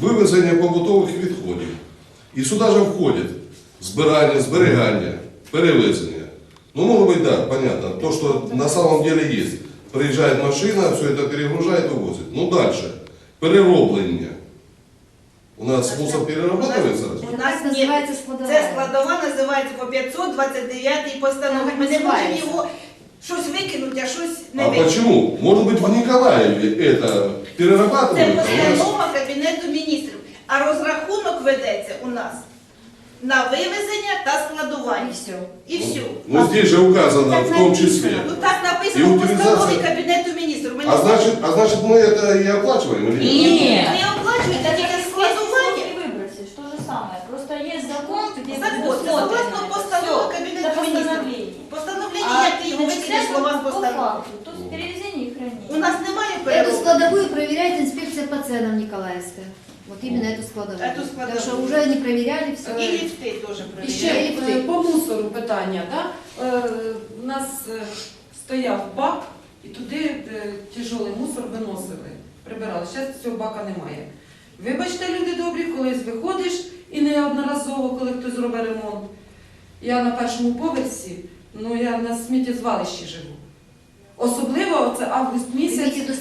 вивезення побутових відходів. І сюди же входить збирання, зберігання, перевезення. Ну, может быть, да, понятно. То, что на самом деле есть. Приезжает машина, все это перегружает, увозит. Ну, дальше. Перероблення. У нас мусор перерабатывается? У нас ні. називається складова. Це складова називається по 529 постанові. Ми не можемо Називається. його щось викинути, а щось не А викинути. почему? Может быть, в Николаеве это Це перерабатывают? а у нас- постанова Кабінету міністрів. А розрахунок ведеться у нас на вивезення та І складування. все. І все. Ну, здесь же указано в том числе. Ну так написано І в постанові утилізація. Кабінету міністрів. Ми не А значит, а значит мы это и оплачиваем или нет? Ні, не оплачуєте Это тільки как складування. и выбросишь, то же самое. Просто есть закон, где Закон, це предусмотрено согласно это. постанови Всё, начислять слова з по постанови. факту, то есть перевезение и хранение. У нас немає Эту переробки. складовую проверяет инспекция по ценам Николаевская. Вот именно эту складовую. Эту складовую. Так что уже не проверяли все. І ліфти теж І ще перевіряють. е, по мусору питання. Да? Е, У нас е, стояв бак, і туди е, тяжелий мусор виносили, прибирали. Зараз цього бака немає. Вибачте, люди добрі, колись виходиш і неодноразово, коли хтось зробить ремонт. Я на першому поверсі, ну я на сміттєзвалищі живу. Особливо це август місяць. виду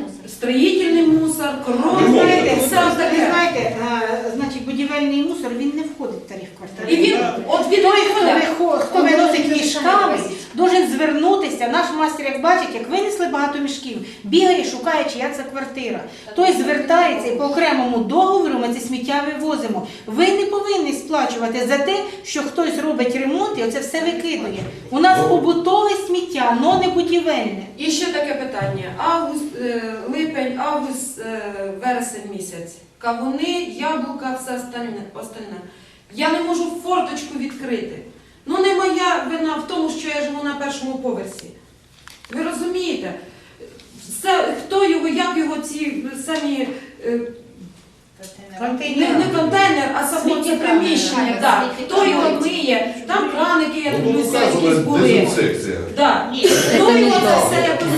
мусор? Строїтельний мусор, Ви знаєте, все просто ви таке. знаєте, значить, будівельний мусор він не входить в тариф квартири. І він, от він Той, хто, вихо- хто виносить мішками, должен звернутися. Наш мастер, як бачить, як винесли багато мішків, бігає, шукає, чия це квартира. Той звертається і по окремому договору ми це сміття вивозимо. Ви не повинні сплачувати за те, що хтось робить ремонт і оце все викидує. У нас побутове сміття, но не будівельне. І ще таке питання. Август, е, липень, август, е, вересень місяць. Кавуни, яблука, все остальне, остальне. Я не можу форточку відкрити. Ну не моя вина в тому, що я живу на першому поверсі. Ви розумієте? Все, хто його, як його ці самі. Не, не контейнер, а само це приміщення. Да. Хто його миє? Там краники, я Ну, якісь були. дезинсекция. Да. Ні. Хто його це все якось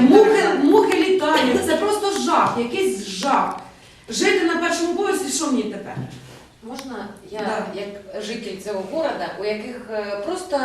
мухи, мухи літають. Це просто жах, якийсь жах. Жити на першому поверсі, що мені тепер? Можна я, Да. як житель цього города, у яких е, просто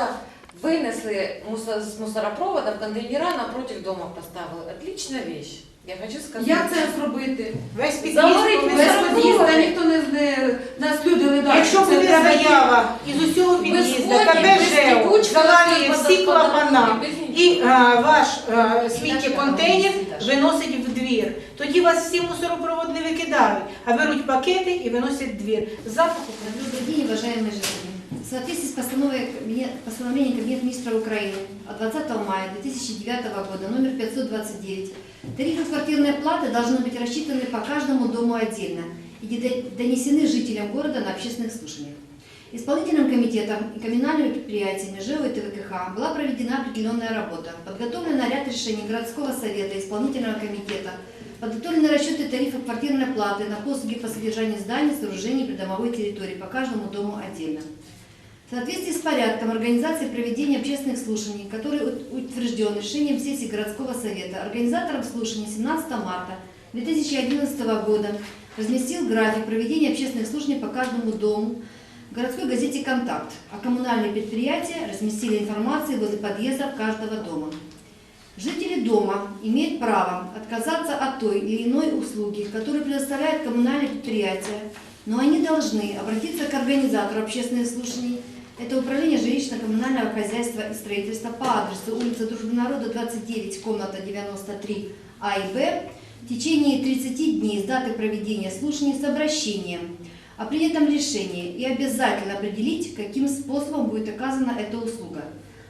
винесли мусо- з мусоропровода в контейнера напротив дома поставили. Отлична вещь. Я хочу сказати. Як це зробити? Весь під'їзд Заварить повинен Без мусоропровод. під'їзда ніхто не, не нас люди не дають. Якщо Це буде треба заява із усього під'їзду, Без КП без ЖЕО текучки, завалює без всі податкової, клапана без і нічого. а, ваш а, сміттєконтейнер виносить в двір. Тоді вас всі мусоропровод не викидають, а беруть пакети і виносять в двір. Запаху Добрый день, уважаемые жители. В соответствии с постановой Кабинет- постановлением Кабинета министра Украины от 20 мая 2009 года номер 529 тарифы квартирной платы должны быть рассчитаны по каждому дому отдельно и донесены жителям города на общественных слушаниях. Исполнительным комитетом и коммунальными предприятиями ЖЭО и ТВКХ была проведена определенная работа. Подготовлен ряд решений городского совета, исполнительного комитета, подготовлены расчеты тарифов квартирной платы на послуги по содержанию зданий, сооружений и придомовой территории по каждому дому отдельно. В соответствии с порядком организации проведения общественных слушаний, который ут- утвержден решением сессии городского совета, организатором слушаний 17 марта 2011 года разместил график проведения общественных слушаний по каждому дому в городской газете «Контакт», а коммунальные предприятия разместили информацию возле подъездов каждого дома. Жители дома имеют право отказаться от той или иной услуги, которую предоставляет коммунальное предприятие, но они должны обратиться к организатору общественных слушаний. Это управление жилищно-коммунального хозяйства и строительства по адресу улица Дружбы народа 29, комната 93 А и Б в течение 30 дней с даты проведения слушаний с обращением о принятом решении и обязательно определить, каким способом будет оказана эта услуга.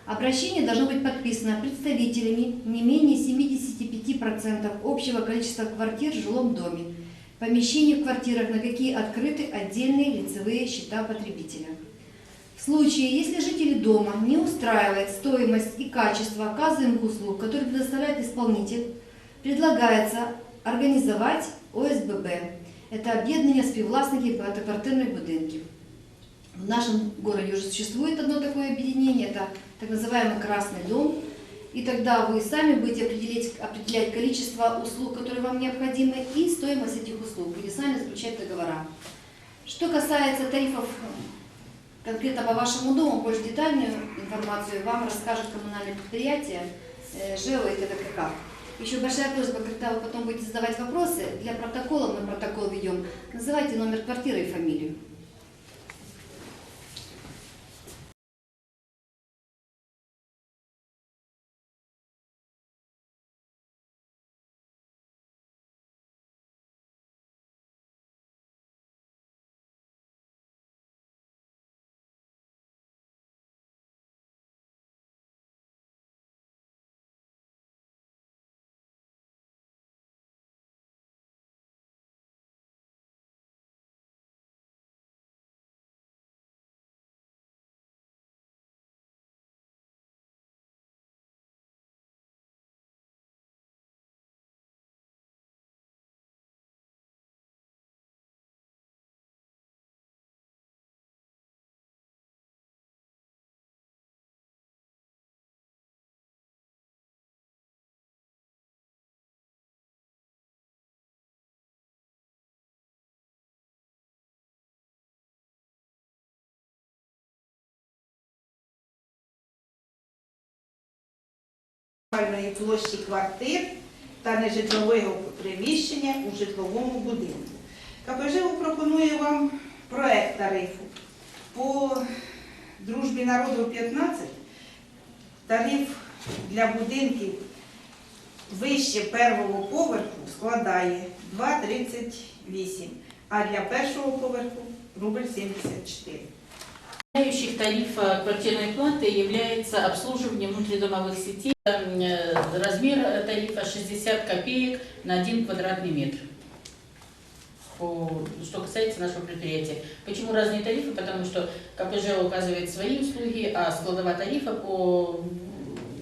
Обращение должно быть подписано представителями не менее 75% общего количества квартир в жилом доме, помещений в квартирах, на какие открыты отдельные лицевые счета потребителя. В случае, если жители дома не устраивает стоимость и качество оказываемых услуг, которые предоставляет исполнитель, предлагается организовать ОСББ. Это объединение співвласників багатоквартирних будинків. В нашем городе уже существует одно такое объединение, это так называемый Красный дом. и тогда вы сами будете определять, определять количество услуг, которые вам необходимы, и стоимость этих услуг. Будете сами заключать договора. Что касается тарифов конкретно по вашему дому, больше детальную информацию вам расскажет коммунальное предприятие э, ЖЭО и ТВКК. Еще большая просьба, когда вы потом будете задавать вопросы, для протокола, мы протокол ведем, называйте номер квартиры и фамилию. Загальної площі квартир та нежитлового приміщення у житловому будинку. КПЖУ пропонує вам проект тарифу. По дружбі народу 15 тариф для будинків вище першого поверху складає 2,38, а для першого поверху рубль 74. Составляющих тарифа квартирной платы является обслуживание внутридомовых сетей. Э, Размер тарифа 60 копеек на 1 квадратный метр. Что касается нашего предприятия. Почему разные тарифы? Потому что КПЖ указывает свои услуги, а складова тарифа по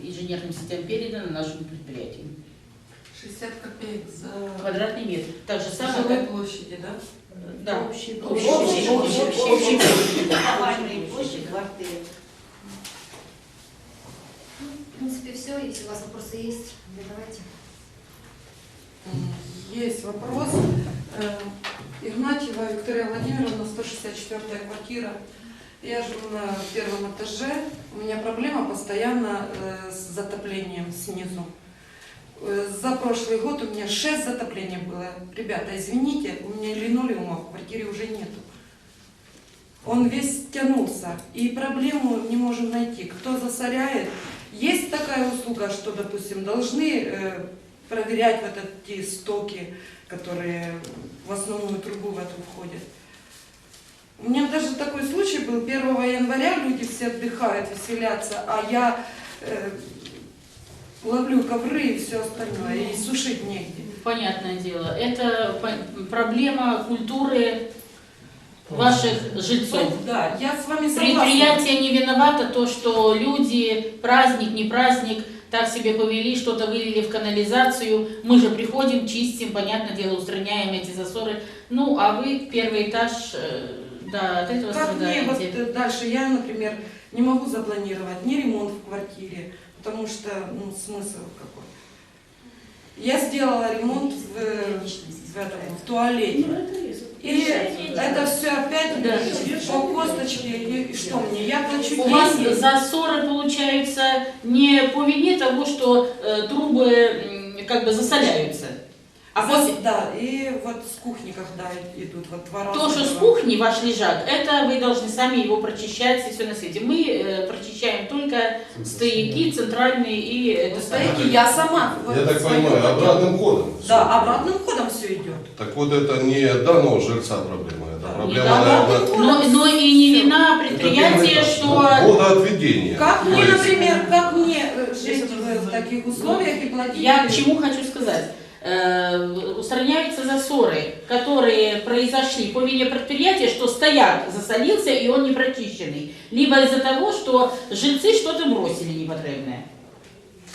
инженерным сетям передана нашему предприятию. 60 копеек за Квадратный метр. Так же самое, жилой как... площади, да? Да. Общей Общей- площади. общей- общей- общей- Загальної площі квартири. В принципе, все. Если у вас вопросы есть, задавайте. М, Есть вопрос. Э, Игнатьева Виктория Владимировна, 164 квартира. Я живу на первом этаже. У меня проблема постоянно э, с затоплением снизу. Э, За прошлый год у меня 6 затоплений было. Ребята, извините, у меня линолеума в квартире уже нету. Он весь тянулся, и проблему не можем найти. Кто засоряет? Есть такая услуга, что, допустим, должны э, проверять вот эти стоки, которые в основную трубу в эту входят. У меня даже такой случай был, 1 января люди все отдыхают, веселятся, а я э, ловлю ковры и все остальное, и сушить негде. Понятное дело. Это проблема культуры ваших жильцов. Да, я с вами согласна. Предприятие не виновато то, что люди, праздник, не праздник, так себя повели, что-то вылили в канализацию. Мы же приходим, чистим, понятное дело, устраняем эти засоры. Ну, а вы первый этаж, э, да, от этого Как мне вот страдаете. э, дальше, я, например, не могу запланировать ни ремонт в квартире, потому что, ну, смысл какой. Я сделала ремонт в, в, этом, в туалете. И это все опять Да. по косточке, и что мне, я плачу У вас деньги. засоры получаются не по вине того, что э, трубы как бы засоляются. А За- после да, и вот с кухни, когда идут вот два раза. То, что с кухни ваш лежак, это вы должны сами его прочищать и все на свете. Мы э, прочищаем только стояки центральные и это Стоите, я сама. вот Я так свою понимаю, обратным ходом. Да, обратным ходом все идет. Так вот это не данного жильца проблема, это Да. проблема, наверное, Но, но и не вина это предприятия, что Водоотведение. Как То мне, например, как мне э, жить в таких условиях и платить? я к чему хочу сказать. Э, устраняются засоры, которые произошли по вине предприятия, что стояк засолился и он не прочищенный. Либо из-за того, что жильцы что-то бросили непотребное.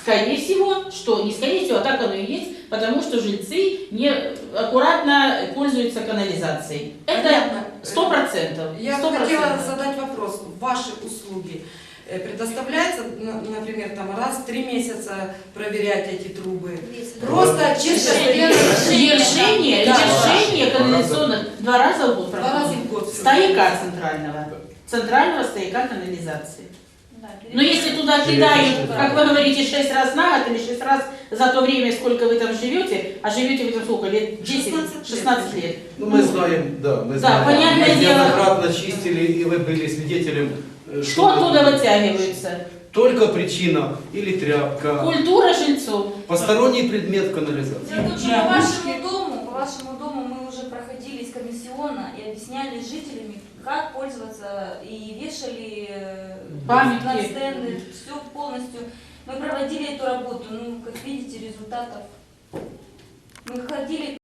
Скорее всего, что не скорее всего, а так оно и есть, потому что жильцы не аккуратно пользуются канализацией. Это сто процентов. Я хотела задать вопрос. Ваши услуги. Э, предоставляется, на- например, там раз в три месяца проверять эти трубы. Просто чисто Решение, Да. решение канализационных два раза в год Два раза проходит. в год. Стояка центрального. Центрального стояка канализации. Да, Но если туда кидают, как вы говорите, 6 раз на год или 6 раз за то время, сколько вы там живете, а живете вы там сколько, лет 10, 16 лет. 16 лет. Ну, мы знаем, да, мы Да, знаем. понятное мы дело. неоднократно чистили, и вы были свидетелем. Э, Что оттуда вытягивается? Только причина или тряпка, Культура жильцов. посторонний предмет канализации. Дело в том, что по вашему дому, по вашему дому мы уже проходились комиссионно и объясняли жителями, как пользоваться и вешали э, Памятки. на стенды, все полностью. Мы проводили эту работу, ну, как видите, результатов. Мы ходили